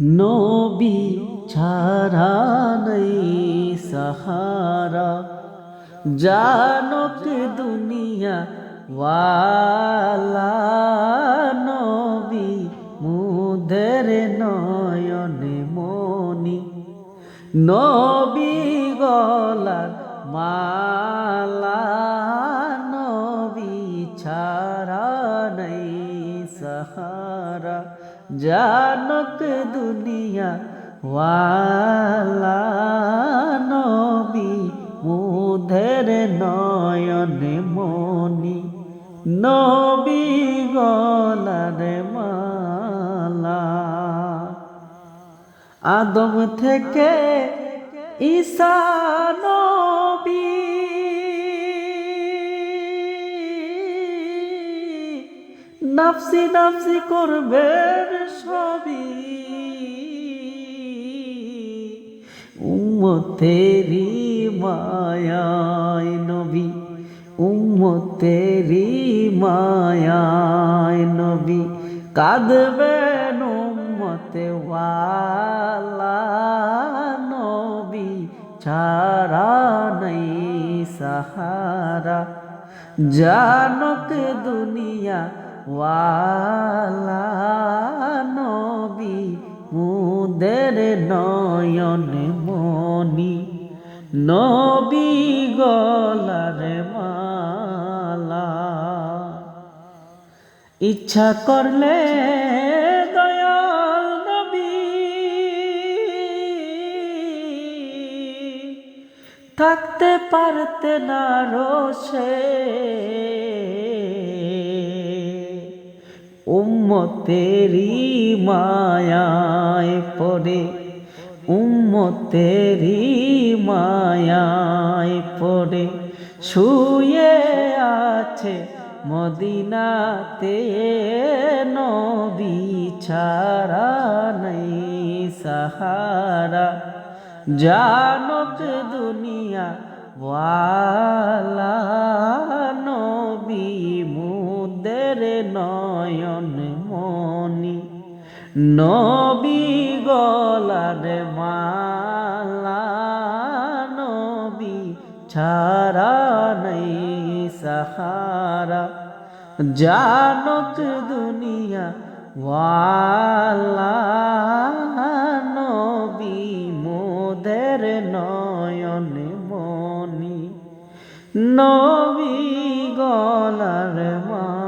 নবী ছাড়া নেই সাহারা। জানক দুনিয়া ওয়ালা নবী মুদের নয়নে মনি। নবী গলার মালা জানক দুনিয়া ওয়ালা নবী মুধের নয়নে মনি নবী গলার মালা আদম থেকে ঈসা নাফসি নাফসি করবেন সবই। উম্মতেরি মায়ায় নবী উম্মতেরি মায়ায় নবী। কাঁদবেন উম্মতে নবী, ছাড়া নেই সাহারা। জানক দুনিয়া ওয়ালা নবী মুদের নয়ন মনি নবী গলার মালা। ইচ্ছা করলে দয়াল নবী। থাকতে পারতে না রোষে। উম্মতেরি মায়ায় পড়ে উম্মতেরি মায়ায় পড়ে। শুয়ে আছে মদিনাতে নবী ছাড়া নেই সাহারা। জানক দুনিয়া ওয়ালা জন্মনি নবী গলার মালা, নবী ছাড়া নেই সাহারা। জানক দুনিয়া ওয়ালা, নবী মোদের নয়ন মনি, নবী গলার মা